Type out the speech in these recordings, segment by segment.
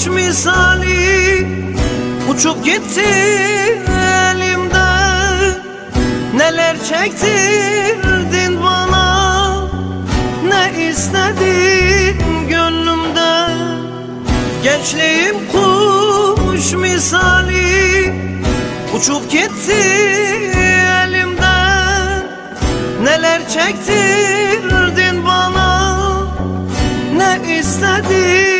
Kuş misali Uçup gitti elimden. Neler çektirdin bana Ne istedin gönlümden? Gençliğim kuş misali Uçup gitti elimden. Neler çektirdin bana Ne istedin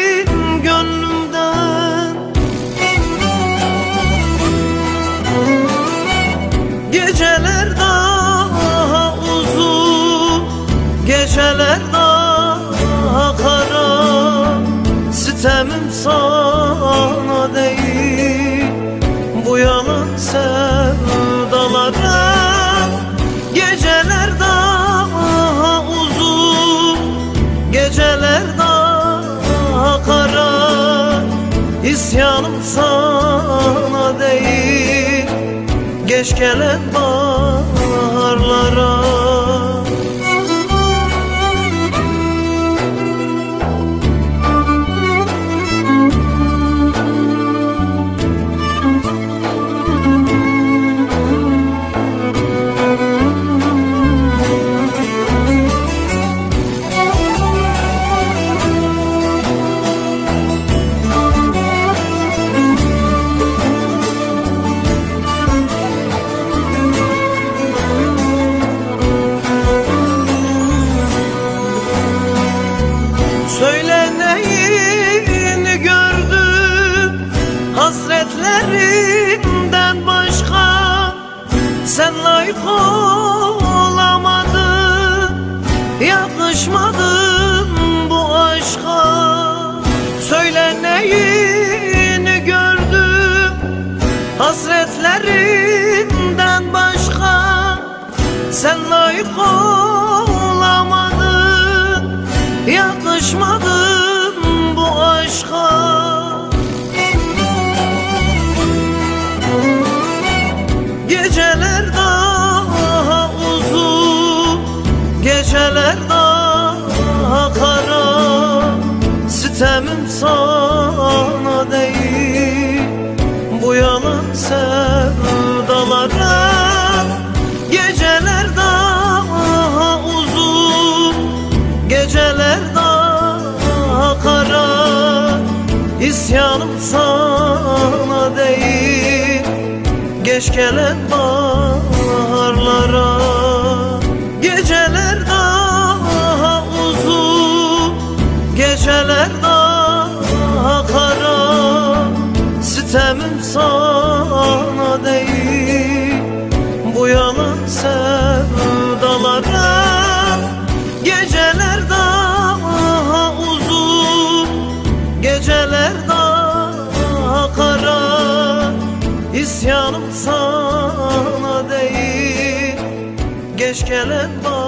Geceler daha kara Sitemim sana değil. Bu yalan sevdalara Geceler daha uzun. Geceler daha kara İsyanım sana değil. Geç gelen baharlara Hasretlerinden başka Sen layık olamadın. Yakışmadın bu aşka. Söyle neyini gördüm? Hasretlerinden başka Sen layık olamadın İsyanım sana değil. Geç gelen baharlara Geceler daha uzun. Geceler daha kara Sitemim sana değil. Bu yalan sevdalara gelen baharlara